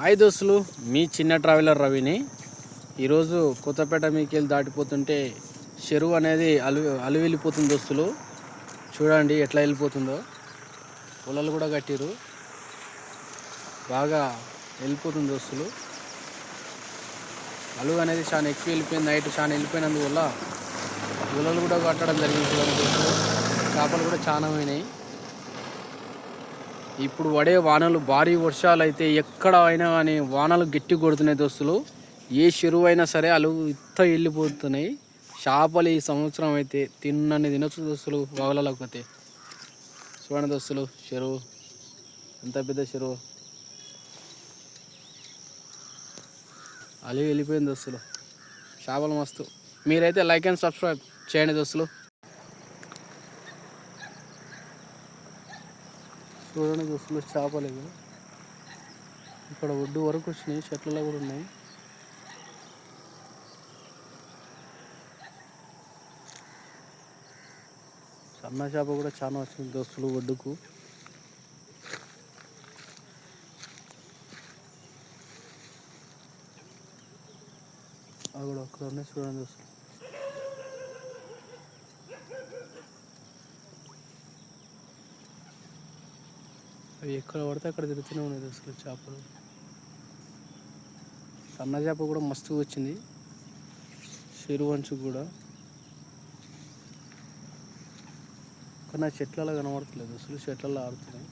Hi దోస్తులు మీ చిన్న traveller రవిని. ఈరోజు కొత్తపేట మీకెళ్ళి దాటిపోతుంటే చెరువు అనేది అలు అలు వెళ్ళిపోతుంది దోస్తులు. చూడండి ఎట్లా వెళ్ళిపోతుందో. పొలాలు కూడా కట్టిరు బాగా వెళ్ళిపోతుంది దోస్తులు. అలుగు అనేది చాలా ఎక్కువ వెళ్ళిపోయింది నైట్ చాలా వెళ్ళిపోయినందువల్ల పొలాలు కూడా కట్టడం జరిగింది చేపలు కూడా చాలా పోయినాయి. ఇప్పుడు పడే వానలు భారీ వర్షాలు అయితే ఎక్కడ అయినా కానీ వానలు గట్టి కొడుతున్నాయి దోస్తులు. ఏ చెరువు అయినా సరే అలు ఇత్త వెళ్ళిపోతున్నాయి. చేపలు ఈ సంవత్సరం అయితే తిన్నని తినొచ్చు దోస్తులు వగలలోకి పోతే. చూడండి దోస్తులు చెరువు. ఎంత పెద్ద చెరువు. అలి వెళ్ళిపోయింది దోస్తులు. చేపలు మస్తు. మీరైతే లైక్ అండ్ సబ్స్క్రైబ్ చేయండి దోస్తులు. చూడండి దోస్తులు చేపలు ఇవి. ఇక్కడ ఒడ్డు వరకు వచ్చినాయి చెట్లలో కూడా ఉన్నాయి. సన్న చేప కూడా చాలా వచ్చింది దోస్తులు ఒడ్డుకు. అవి కూడా అక్కడ ఉన్నాయి చూడండి దోస్తులు. అవి ఎక్కడ పడితే అక్కడ తిరుగుతూనే ఉన్నాయి అసలు చేపలు. సన్న చేప కూడా మస్తుగా వచ్చింది. చెరువంచు కూడా. కానీ ఆ చెట్లలో కనబడట్లేదు అసలు చెట్లలో ఆడుతున్నాయి.